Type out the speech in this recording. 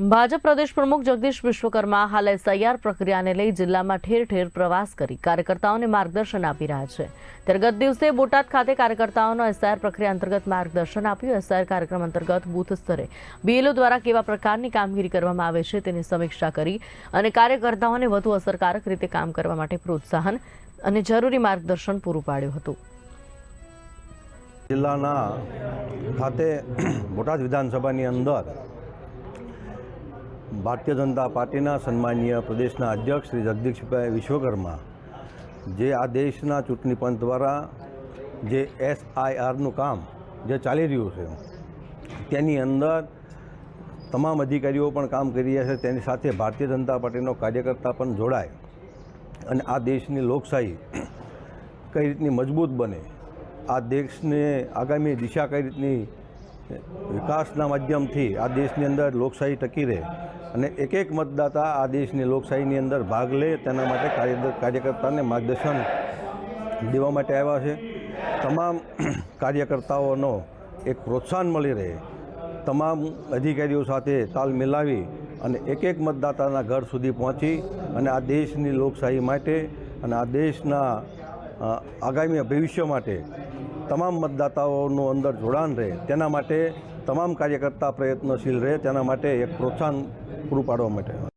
ભાજપ પ્રદેશ પ્રમુખ જગદીશ વિશ્વકર્મા હાલ એસઆઈઆર પ્રક્રિયાને લઈ જિલ્લામાં ઠેર ઠેર પ્રવાસ કરી કાર્યકર્તાઓને માર્ગદર્શન આપી રહ્યા છે. ત્યારે ગત દિવસે બોટાદ ખાતે કાર્યકર્તાઓનો એસઆઈઆર પ્રક્રિયા અંતર્ગત માર્ગદર્શન આપ્યું. એસઆઈઆર કાર્યક્રમ અંતર્ગત બૂથ સ્તરે બીએલઓ દ્વારા કેવા પ્રકારની કામગીરી કરવામાં આવે છે તેની સમીક્ષા કરી અને કાર્યકર્તાઓને વધુ અસરકારક રીતે કામ કરવા માટે પ્રોત્સાહન અને જરૂરી માર્ગદર્શન પૂરું પાડ્યું હતું. જિલ્લાના ખાતે બોટાદ વિધાનસભાની અંદર ભારતીય જનતા પાર્ટીના સન્માનીય પ્રદેશના અધ્યક્ષ શ્રી જગદીશભાઈ વિશ્વકર્મા, જે આ દેશના ચૂંટણી પંચ દ્વારા જે એસઆઈઆરનું કામ જે ચાલી રહ્યું છે, તેની અંદર તમામ અધિકારીઓ પણ કામ કરી રહ્યા છે, તેની સાથે ભારતીય જનતા પાર્ટીનો કાર્યકર્તા પણ જોડાય અને આ દેશની લોકશાહી કઈ રીતની મજબૂત બને, આ દેશને આગામી દિશા કઈ રીતની વિકાસના માધ્યમથી આ દેશની અંદર લોકશાહી ટકી રહે અને એક એક મતદાતા આ દેશની લોકશાહીની અંદર ભાગ લે તેના માટે કાર્યકર્તાને માર્ગદર્શન દેવા માટે આવ્યા છે. તમામ કાર્યકર્તાઓનો એક પ્રોત્સાહન મળી રહે. તમામ અધિકારીઓ સાથે તાલ મિલાવી અને એક એક મતદાતાના ઘર સુધી પહોંચી અને આ દેશની લોકશાહી માટે અને આ દેશના આગામી ભવિષ્ય માટે તમામ મતદાતાઓનું અંદર જોડાણ રહે, તેના માટે તમામ કાર્યકર્તા પ્રયત્નશીલ રહે, તેના માટે એક પ્રોત્સાહન પૂરું પાડવા માટે